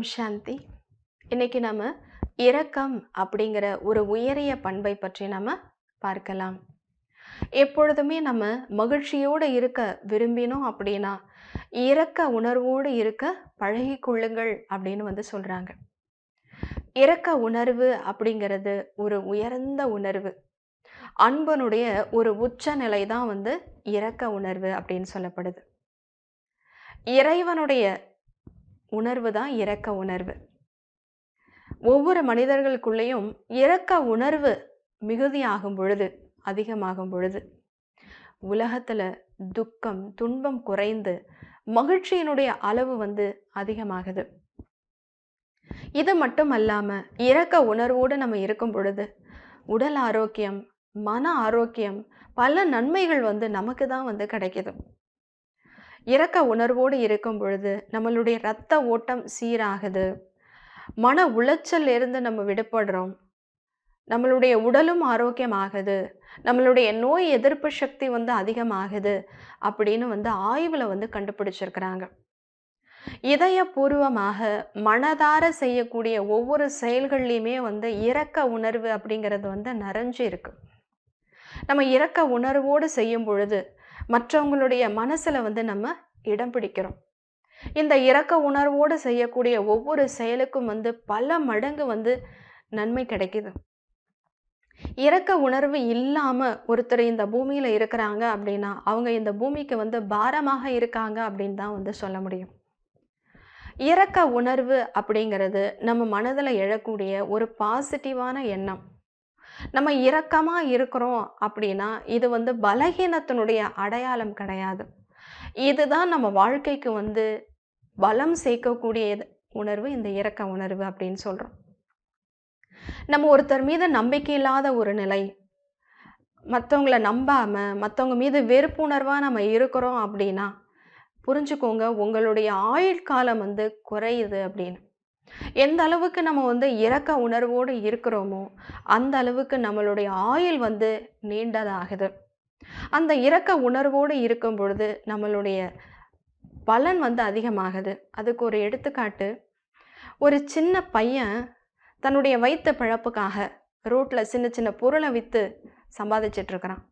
ஓம் சாந்தி. இன்னைக்கு நம்ம இரக்கம் அப்படிங்கிற ஒரு உயரிய பண்பை பற்றி நம்ம பார்க்கலாம். எப்பொழுதுமே நம்ம மகிழ்ச்சியோடு இருக்க விரும்பினோம் அப்படின்னா இரக்க உணர்வோடு இருக்க பழகி கொள்ளுங்கள் அப்படின்னு வந்து சொல்கிறாங்க இரக்க உணர்வு அப்படிங்கிறது ஒரு உயர்ந்த உணர்வு. அன்பனுடைய ஒரு உச்ச நிலை தான் வந்து இரக்க உணர்வு அப்படின்னு சொல்லப்படுது. இறைவனுடைய உணர்வு தான் இரக்க உணர்வு. ஒவ்வொரு மனிதர்களுக்குள்ளேயும் இரக்க உணர்வு மிகுதியாகும் பொழுது அதிகமாகும் பொழுது உலகத்தில் துக்கம் துன்பம் குறைந்து மகிழ்ச்சியினுடைய அளவு வந்து அதிகமாகுது. இது மட்டும் அல்லாமல் இரக்க உணர்வோடு நம்ம இருக்கும் பொழுது உடல் ஆரோக்கியம் மன ஆரோக்கியம் பல நன்மைகள் வந்து நமக்கு தான் வந்து கிடைக்குது. இரக்க உணர்வோடு இருக்கும் பொழுது நம்மளுடைய இரத்த ஓட்டம் சீராகுது. மன உளைச்சல் இருந்து நம்ம விடுபடுறோம். நம்மளுடைய உடலும் ஆரோக்கியமாகுது. நம்மளுடைய நோய் எதிர்ப்பு சக்தி வந்து அதிகமாகுது அப்படின்னு வந்து ஆய்வில் வந்து கண்டுபிடிச்சிருக்கிறாங்க. இதயபூர்வமாக மனதார செய்யக்கூடிய ஒவ்வொரு செயல்கள்லையுமே வந்து இரக்க உணர்வு அப்படிங்கிறது வந்து நிறைஞ்சு இருக்கு நம்ம இரக்க உணர்வோடு செய்யும் பொழுது மற்றவங்களுடைய மனசில் வந்து நம்ம இடம் பிடிக்கிறோம். இந்த இரக்க உணர்வோடு செய்யக்கூடிய ஒவ்வொரு செயலுக்கும் வந்து பல மடங்கு வந்து நன்மை கிடைக்குது. இறக்க உணர்வு இல்லாமல் ஒருத்தர் இந்த பூமியில் இருக்கிறாங்க அப்படின்னா அவங்க இந்த பூமிக்கு வந்து பாரமாக இருக்காங்க அப்படின்னு தான் வந்து சொல்ல முடியும். இறக்க உணர்வு அப்படிங்கிறது நம்ம மனதில் எழக்கூடிய ஒரு பாசிட்டிவான எண்ணம். நம்ம இரக்கமாக இருக்கிறோம் அப்படின்னா இது வந்து பலகீனத்தினுடைய அடையாளம் கிடையாது. இதுதான் நம்ம வாழ்க்கைக்கு வந்து பலம் சேர்க்கக்கூடிய உணர்வு இந்த இரக்க உணர்வு அப்படின்னு சொல்கிறோம் நம்ம ஒருத்தர் மீது நம்பிக்கை இல்லாத ஒரு நிலை மற்றவங்கள நம்பாமல் மற்றவங்க மீது வெறுப்புணர்வாக நம்ம இருக்கிறோம் அப்படின்னா புரிஞ்சுக்கோங்க உங்களுடைய ஆயுட்காலம் வந்து குறையுது அப்படின்னு. எந்த அளவுக்கு நம்ம வந்து இறக்க உணர்வோடு இருக்கிறோமோ அந்த அளவுக்கு நம்மளுடைய ஆயுள் வந்து நீண்டதாகுது. அந்த இறக்க உணர்வோடு இருக்கும் பொழுது நம்மளுடைய பலன் வந்து அதிகமாகுது. அதுக்கு ஒரு எடுத்துக்காட்டு ஒரு சின்ன பையன் தன்னுடைய வைத்த பிழப்புக்காக ரோட்டில் சின்ன சின்ன பொருளை விற்று சம்பாதிச்சிட்டு இருக்கிறான்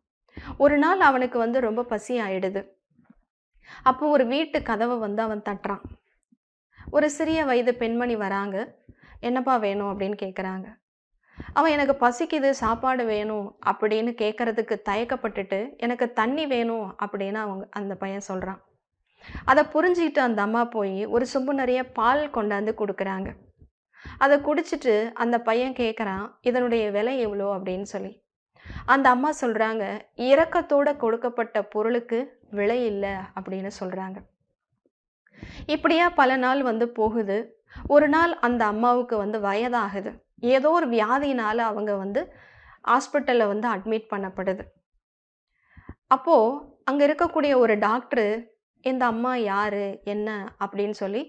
ஒரு நாள் அவனுக்கு வந்து ரொம்ப பசி ஆயிடுது அப்போ ஒரு வீட்டு கதவை வந்து அவன் தட்டுறான். ஒரு சிறிய வயது பெண்மணி வராங்க. என்னப்பா வேணும்? அப்படின்னு கேட்குறாங்க அவன் எனக்கு பசிக்குது சாப்பாடு வேணும் அப்படின்னு கேட்கறதுக்கு தயக்கப்பட்டுட்டு எனக்கு தண்ணி வேணும் அப்படின்னு அவங்க அந்த பையன் சொல்கிறான் அதை புரிஞ்சுக்கிட்டு அந்த அம்மா போய் ஒரு சொம்பு நிறைய பால் கொண்டாந்து கொடுக்குறாங்க. அதை குடிச்சிட்டு அந்த பையன் கேட்குறான் இதனுடைய விலை எவ்வளோ? அப்படின்னு சொல்லி. அந்த அம்மா சொல்கிறாங்க இரக்கத்தோட கொடுக்கப்பட்ட பொருளுக்கு விலை இல்லை அப்படின்னு சொல்கிறாங்க இப்படியா பல நாள் வந்து போகுது. ஒரு நாள் அந்த அம்மாவுக்கு வந்து வயதாகுது. ஏதோ ஒரு வியாதினால் அவங்க வந்து ஹாஸ்பிட்டலில் வந்து அட்மிட் பண்ணப்படுது. அப்போது அங்கே இருக்கக்கூடிய ஒரு டாக்டரு இந்த அம்மா யார்? என்ன? அப்படின்னு சொல்லி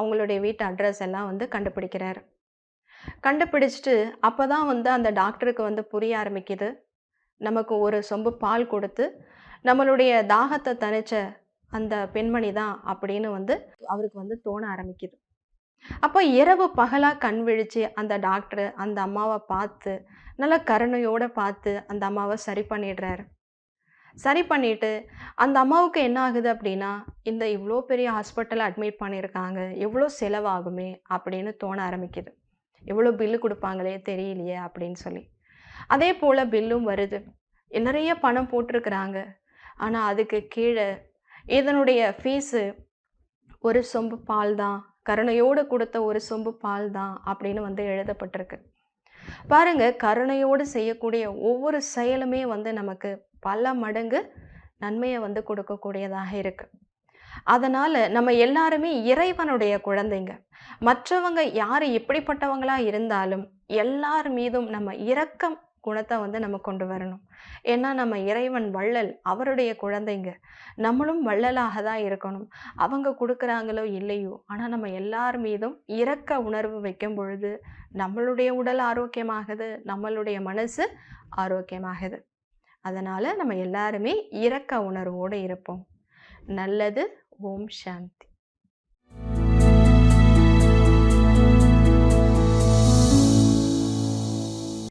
அவங்களுடைய வீட்டு அட்ரஸ் எல்லாம் வந்து கண்டுபிடிக்கிறாரு. கண்டுபிடிச்சிட்டு அப்போ தான் வந்து அந்த டாக்டருக்கு வந்து புரிய ஆரம்பிக்குது. நமக்கு ஒரு சொம்பு பால் கொடுத்து நம்மளுடைய தாகத்தை தணிச்ச அந்த பெண்மணி தான் அப்படின்னு வந்து அவருக்கு வந்து தோண ஆரம்பிக்குது. அப்போ இரவு பகலாக கண் விழித்து அந்த டாக்டர் அந்த அம்மாவை பார்த்து நல்ல கருணையோடு பார்த்து அந்த அம்மாவை சரி பண்ணிடுறாரு. சரி பண்ணிட்டு அந்த அம்மாவுக்கு என்ன ஆகுது அப்படின்னா இந்த இவ்வளோ பெரிய ஹாஸ்பிட்டலில் அட்மிட் பண்ணியிருக்காங்க எவ்வளோ செலவாகுமே அப்படின்னு தோண ஆரம்பிக்குது. எவ்வளோ பில்லு கொடுப்பாங்களே தெரியலையே அப்படின்னு சொல்லி. அதே போல் பில்லும் வருது. நிறைய பணம் போட்டிருக்கிறாங்க. ஆனால் அதுக்கு கீழே இதனுடைய ஃபீஸு ஒரு சொம்பு பால் தான் கருணையோடு கொடுத்த ஒரு சொம்பு பால் தான் அப்படின்னு வந்து எழுதப்பட்டிருக்கு. பாருங்க கருணையோடு செய்யக்கூடிய ஒவ்வொரு செயலுமே வந்து நமக்கு பல மடங்கு நன்மையை வந்து கொடுக்கக்கூடியதாக இருக்கு. அதனால் நம்ம எல்லாருமே இறைவனுடைய குழந்தைங்க. மற்றவங்க யார் எப்படிப்பட்டவங்களாக இருந்தாலும் எல்லார் மீதும் நம்ம இரக்கம் குணத்தை வந்து நம்ம கொண்டு வரணும். ஏன்னா நம்ம இறைவன் வள்ளல் அவருடைய குழந்தைங்க. நம்மளும் வள்ளலாக தான் இருக்கணும். அவங்க கொடுக்குறாங்களோ இல்லையோ ஆனால் நம்ம எல்லார் மீதும் இரக்க உணர்வு வைக்கும் பொழுது நம்மளுடைய உடல் ஆரோக்கியமாகுது நம்மளுடைய மனசு ஆரோக்கியமாகுது. அதனால் நம்ம எல்லாருமே இரக்க உணர்வோடு இருப்போம். நல்லது ஓம் சாந்தி.